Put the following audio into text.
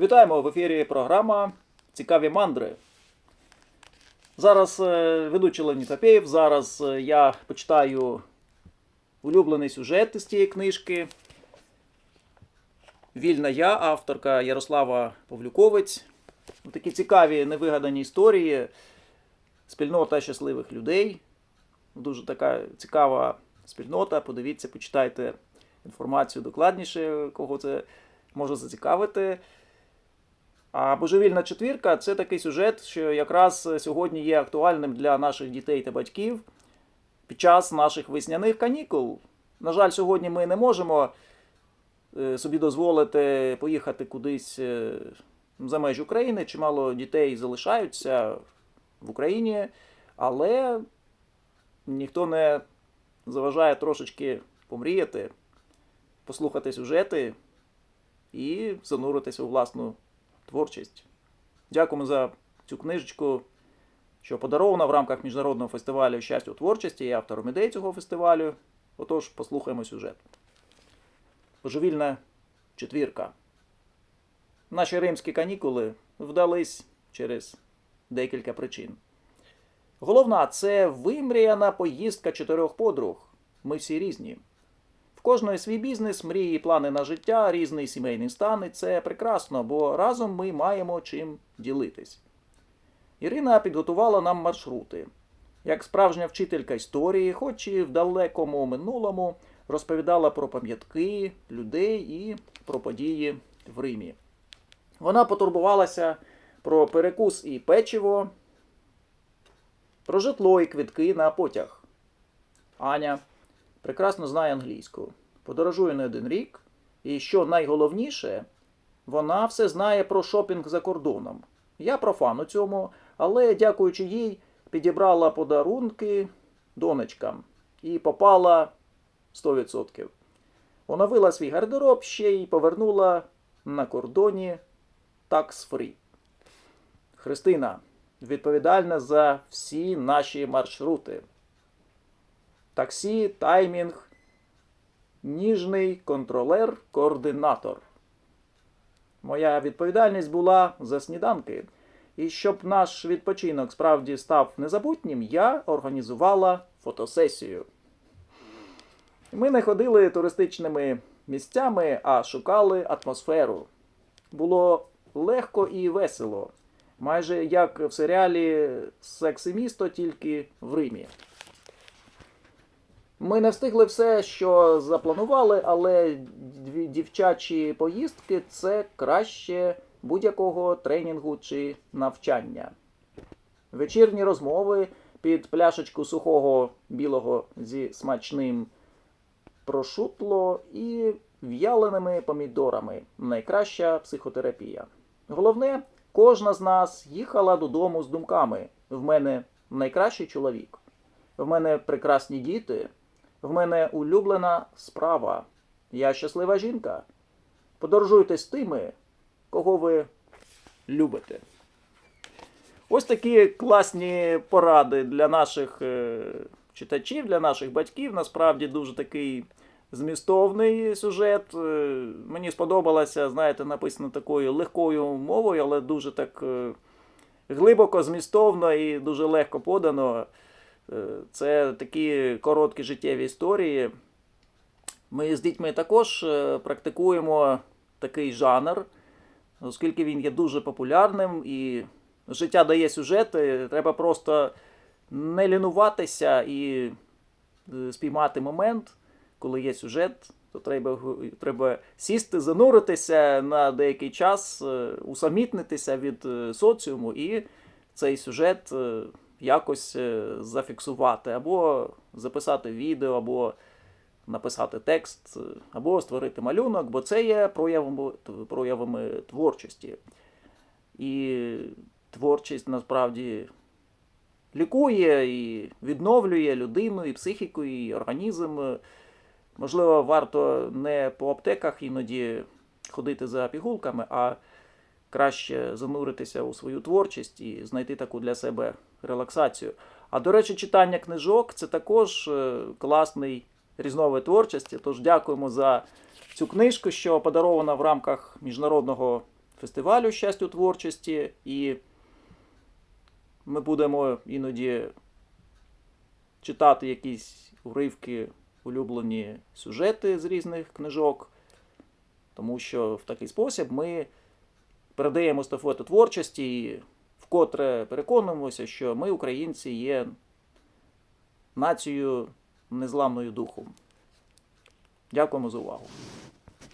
Вітаємо в ефірі програма Цікаві мандри. Зараз е, ведучий Леонід Апєєв. Зараз е, я почитаю улюблений сюжет із цієї книжки. Вільна я, авторка Ярослава Павлюковець. Такі цікаві невигадані історії. Спільнота щасливих людей. Дуже така цікава спільнота. Подивіться, почитайте інформацію докладніше, кого це може зацікавити. А божевільна четвірка це такий сюжет, що якраз сьогодні є актуальним для наших дітей та батьків під час наших весняних канікул. На жаль, сьогодні ми не можемо е, собі дозволити поїхати кудись е, за межі України. Чимало дітей залишаються в Україні, але ніхто не заважає трошечки помріяти, послухати сюжети і зануритися у власну творчість. Дякуємо за цю книжечку, що подарована в рамках міжнародного фестивалю щастя у творчості і автором ідей цього фестивалю. Отож, послухаємо сюжет. Божевільна четвірка. Наші римські канікули вдались через декілька причин. Головна це вимріяна поїздка чотирьох подруг. Ми всі різні. В кожної свій бізнес, мрії, плани на життя, різний сімейний стан, і це прекрасно, бо разом ми маємо чим ділитись. Ірина підготувала нам маршрути. Як справжня вчителька історії, хоч і в далекому минулому, розповідала про пам'ятки, людей і про події в Римі. Вона потурбувалася про перекус і печиво, про житло і квитки на потяг. Аня прекрасно знає англійську, подорожує не один рік, і що найголовніше, вона все знає про шопінг за кордоном. Я профан у цьому, але, дякуючи їй, підібрала подарунки донечкам і попала 100%. Оновила свій гардероб ще й повернула на кордоні такс-фрі. Христина відповідальна за всі наші маршрути таксі, таймінг, ніжний контролер, координатор. Моя відповідальність була за сніданки. І щоб наш відпочинок справді став незабутнім, я організувала фотосесію. Ми не ходили туристичними місцями, а шукали атмосферу. Було легко і весело, майже як в серіалі Секс і місто, тільки в Римі. Ми не встигли все, що запланували, але дівчачі поїздки це краще будь-якого тренінгу чи навчання. Вечірні розмови під пляшечку сухого білого зі смачним прошутло і в'яленими помідорами. Найкраща психотерапія. Головне, кожна з нас їхала додому з думками: в мене найкращий чоловік, в мене прекрасні діти. В мене улюблена справа. Я щаслива жінка. Подорожуйте з тими, кого ви любите. Ось такі класні поради для наших е, читачів, для наших батьків. Насправді дуже такий змістовний сюжет. Е, мені сподобалося, знаєте, написано такою легкою мовою, але дуже так е, глибоко, змістовно і дуже легко подано. Е, Це такі короткі життєві історії. Ми з дітьми також е, практикуємо такий жанр, оскільки він є дуже популярним і життя дає сюжети, треба просто не лінуватися і е, спіймати момент, коли є сюжет, то треба, треба сісти, зануритися на деякий час, усамітнитися від соціуму і цей сюжет якось е, зафіксувати, або записати відео, або написати текст, е, або створити малюнок, бо це є проявами, проявами творчості. І творчість насправді лікує і відновлює людину, і психіку, і організм. Можливо, варто не по аптеках іноді ходити за пігулками, а краще зануритися у свою творчість і знайти таку для себе релаксацію. А до речі, читання книжок це також е, класний різновид творчості. Тож дякуємо за цю книжку, що подарована в рамках міжнародного фестивалю щастя у творчості, і ми будемо іноді читати якісь уривки, улюблені сюжети з різних книжок, тому що в такий спосіб ми передаємо естафету творчості і вкотре переконуємося, що ми, українці, є нацією незламною духом. Дякуємо за увагу.